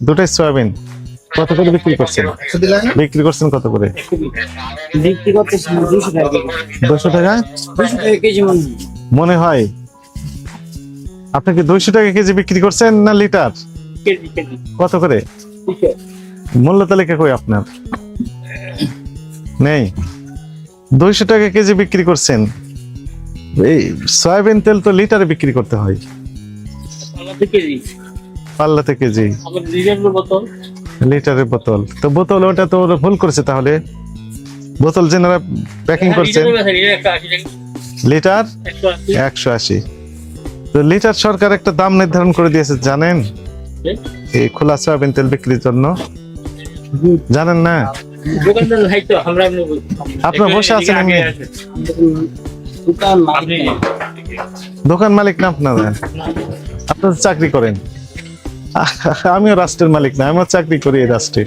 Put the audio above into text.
দুটাই সয়াবিন। কত করে বিক্রি করছেন? বিক্রি করছেন কত করে? বিক্রি করতেছি দুশো টাকা কেজি। দুশো টাকা? দুশো টাকা কেজি মনে হয়। আপনি কি দুইশো টাকা কেজি বিক্রি করছেন না লিটার? KG KG. কত করে? মূল্য তালিকা কই আপনার? নেই। দুইশো টাকা কেজি বিক্রি করছেন। এই সয়াবিন তেল তো লিটারে বিক্রি করতে হয়। কেজি। পাল্লাতে কেজি আমার বোতল? লিটারের বোতল। তো বোতল ওটা তো ওরা ভুল করেছে তাহলে। বোতল যেনারা প্যাকিং করছেন। লিটার? একশো আশি। তো লিটার সরকার একটা দাম নির্ধারণ করে দিয়েছে জানেন? এই খোলা সয়াবিন তেল বিক্রির জন্য। জানেন না। আপনার বসে আছেন এমনি? দোকান মালিক না আপনারা আপনারা চাকরি করেন। আমিও রাষ্ট্রের মালিক না আমার চাকরি করি এই রাষ্ট্রে।